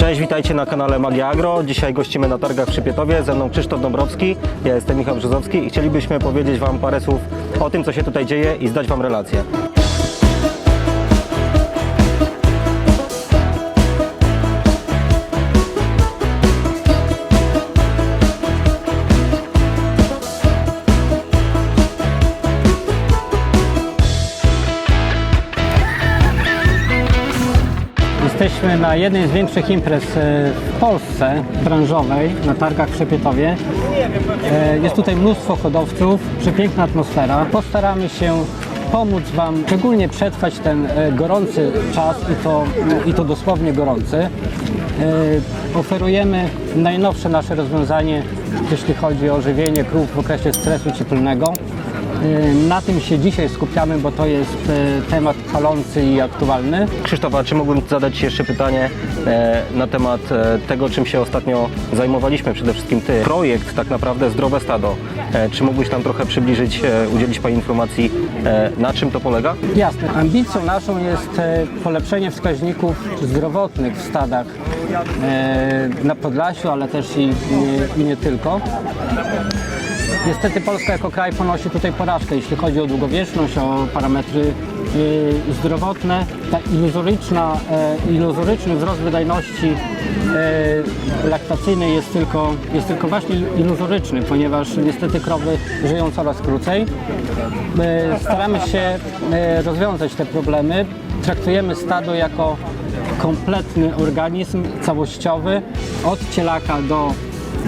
Cześć, witajcie na kanale Magia Agro. Dzisiaj gościmy na targach w Przypietowie. Ze mną Krzysztof Dąbrowski, ja jestem Michał Brzozowski i chcielibyśmy powiedzieć Wam parę słów o tym, co się tutaj dzieje i zdać Wam relację. Jesteśmy na jednej z większych imprez e, w Polsce, branżowej, na targach w Przepietowie. E, Jest tutaj mnóstwo hodowców, przepiękna atmosfera. Postaramy się pomóc Wam szczególnie przetrwać ten e, gorący czas i to, i to dosłownie gorący. Oferujemy najnowsze nasze rozwiązanie, jeśli chodzi o żywienie krów w okresie stresu cieplnego. E, Na tym się dzisiaj skupiamy, bo to jest e, temat palący i aktualny. Krzysztof, a czy mógłbym zadać Ci jeszcze pytanie e, na temat tego, czym się ostatnio zajmowaliśmy, przede wszystkim Ty. Projekt tak naprawdę Zdrowe Stado. Czy mógłbyś nam trochę przybliżyć, udzielić Pani informacji, na czym to polega? Jasne. Ambicją naszą jest polepszenie wskaźników zdrowotnych w stadach na Podlasiu, ale też i, i, i nie tylko. Niestety Polska jako kraj ponosi tutaj porażkę, jeśli chodzi o długowieczność, o parametry e, zdrowotne. Ta iluzoryczna, e, iluzoryczny wzrost wydajności e, laktacyjnej jest tylko, jest tylko właśnie iluzoryczny, ponieważ niestety krowy żyją coraz krócej. My staramy się e, rozwiązać te problemy. Traktujemy stado jako kompletny organizm całościowy, od cielaka do,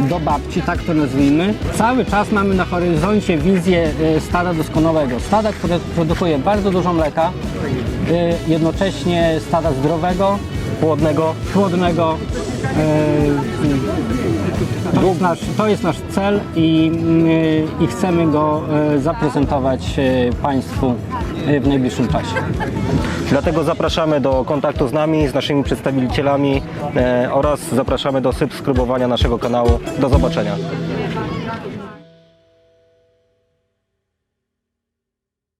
do babci, tak to nazwijmy. Cały czas mamy na horyzoncie wizję e, stada doskonałego. Stada, które produkuje bardzo dużo mleka, e, jednocześnie stada zdrowego, Płodnego. płodnego. To jest nasz, to jest nasz cel i, mm, i chcemy go e, zaprezentować e, Państwu e, w najbliższym czasie. Dlatego zapraszamy do kontaktu z nami, z naszymi przedstawicielami oraz zapraszamy do subskrybowania naszego kanału. Do zobaczenia.